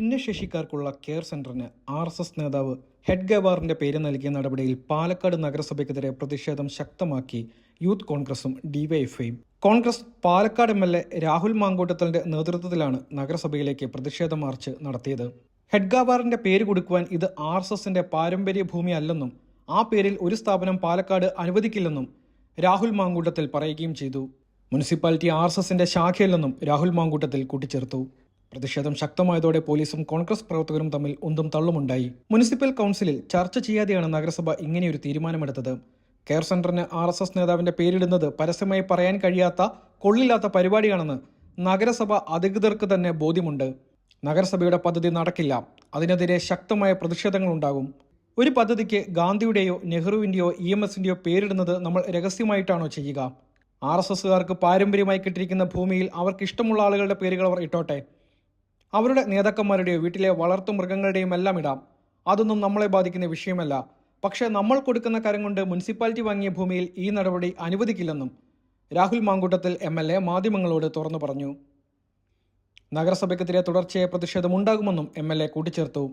ഭിന്നശേഷിക്കാർക്കുള്ള care സെന്ററിന് R S S നേതാവ് ഹെഡ് ഗവാറിന്റെ പേര് നൽകിയ നടപടിയിൽ പാലക്കാട് നഗരസഭയ്ക്കെതിരെ പ്രതിഷേധം ശക്തമാക്കി യൂത്ത് കോൺഗ്രസും ഡിവൈഎഫ്ഐയും. Congress Palakkad M L A Rahul മാങ്കൂട്ടത്തലിന്റെ നേതൃത്വത്തിലാണ് നഗരസഭയിലേക്ക് പ്രതിഷേധ മാർച്ച് നടത്തിയത്. ഹെഡ് ഗവാറിന്റെ പേര് കൊടുക്കുവാൻ ഇത് ആർ എസ് എസിന്റെ പാരമ്പര്യ ഭൂമിയല്ലെന്നും ആ പേരിൽ ഒരു സ്ഥാപനം പാലക്കാട് അനുവദിക്കില്ലെന്നും രാഹുൽ മാങ്കൂട്ടത്തിൽ പറയുകയും ചെയ്തു. മുനിസിപ്പാലിറ്റി ആർ എസ് എസിന്റെ ശാഖയല്ലെന്നും രാഹുൽ മാങ്കൂട്ടത്തിൽ കൂട്ടിച്ചേർത്തു. പ്രതിഷേധം ശക്തമായതോടെ പോലീസും കോൺഗ്രസ് പ്രവർത്തകരും തമ്മിൽ ഉന്തും തള്ളുമുണ്ടായി. മുനിസിപ്പൽ കൗൺസിലിൽ ചർച്ച ചെയ്യാതെയാണ് നഗരസഭ ഇങ്ങനെയൊരു തീരുമാനമെടുത്തത്. കെയർ സെന്ററിന് ആർ എസ് എസ് നേതാവിന്റെ പേരിടുന്നത് പരസ്യമായി പറയാൻ കഴിയാത്ത കൊള്ളില്ലാത്ത പരിപാടിയാണെന്ന് നഗരസഭ അധികൃതർക്ക് തന്നെ ബോധ്യമുണ്ട്. നഗരസഭയുടെ പദ്ധതി നടക്കില്ല. അതിനെതിരെ ശക്തമായ പ്രതിഷേധങ്ങളുണ്ടാകും. ഒരു പദ്ധതിക്ക് ഗാന്ധിയുടെയോ നെഹ്റുവിന്റെയോ ഇ എം എസിന്റെയോ പേരിടുന്നത് നമ്മൾ രഹസ്യമായിട്ടാണോ ചെയ്യുക? ആർ എസ് എസുകാർക്ക് പാരമ്പര്യമായി കിട്ടിയിരിക്കുന്ന ഭൂമിയിൽ അവർക്ക് ഇഷ്ടമുള്ള ആളുകളുടെ പേരുകൾ അവർ ഇട്ടോട്ടെ. അവരുടെ നേതാക്കന്മാരുടെയോ വീട്ടിലെ വളർത്തു മൃഗങ്ങളുടെയും എല്ലാം ഇടാം. അതൊന്നും നമ്മളെ ബാധിക്കുന്ന വിഷയമല്ല. പക്ഷേ നമ്മൾ കൊടുക്കുന്ന കരം കൊണ്ട് മുനിസിപ്പാലിറ്റി വാങ്ങിയ ഭൂമിയിൽ ഈ നടപടി അനുവദിക്കില്ലെന്നും Rahul Mankoottathil M L A മാധ്യമങ്ങളോട് തുറന്നു പറഞ്ഞു. നഗരസഭയ്ക്കെതിരെ തുടർച്ചയായ പ്രതിഷേധമുണ്ടാകുമെന്നും എം എൽ എ കൂട്ടിച്ചേർത്തു.